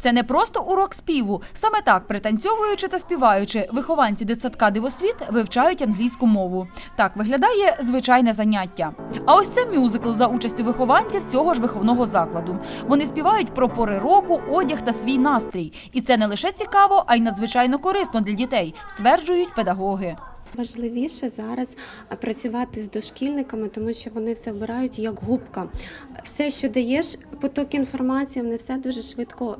Це не просто урок співу. Саме так, пританцьовуючи та співаючи, вихованці дитсадка дивосвіт вивчають англійську мову. Так виглядає звичайне заняття. А ось це мюзикл за участю вихованців цього ж виховного закладу. Вони співають про пори року, одяг та свій настрій. І це не лише цікаво, а й надзвичайно корисно для дітей, стверджують педагоги. Важливіше зараз працювати з дошкільниками, тому що вони все вбирають як губка. Все, що даєш, поток інформації, вони все дуже швидко.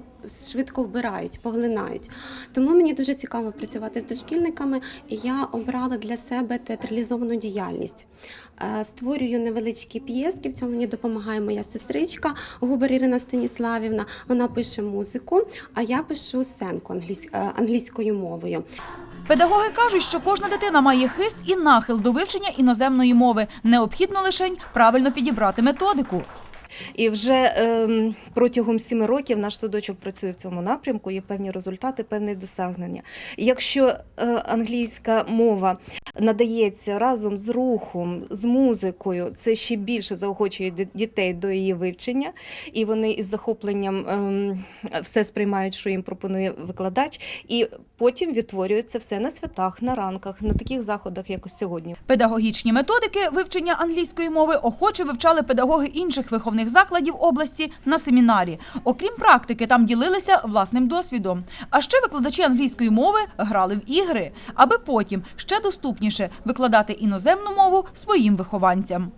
Швидко вбирають, поглинають. Тому мені дуже цікаво працювати з дошкільниками, і я обрала для себе театралізовану діяльність. Е, Створюю невеличкі п'єски. В цьому мені допомагає моя сестричка Губер Ірина Станіславівна. Вона пише музику, а я пишу сценку е, англійською мовою. Педагоги кажуть, що кожна дитина має хист і нахил до вивчення іноземної мови. Необхідно лише правильно підібрати методику. І вже ем, протягом сіми років наш садочок працює в цьому напрямку, є певні результати, певні досягнення. Якщо е, англійська мова надається разом з рухом, з музикою, це ще більше заохочує дітей до її вивчення, і вони із захопленням ем, все сприймають, що їм пропонує викладач, і потім відтворюється все на святах, на ранках, на таких заходах, як ось сьогодні. Педагогічні методики вивчення англійської мови охоче вивчали педагоги інших виховних закладів області на семінарі. Окрім практики, там ділилися власним досвідом. А ще викладачі англійської мови грали в ігри, аби потім ще доступніше викладати іноземну мову своїм вихованцям.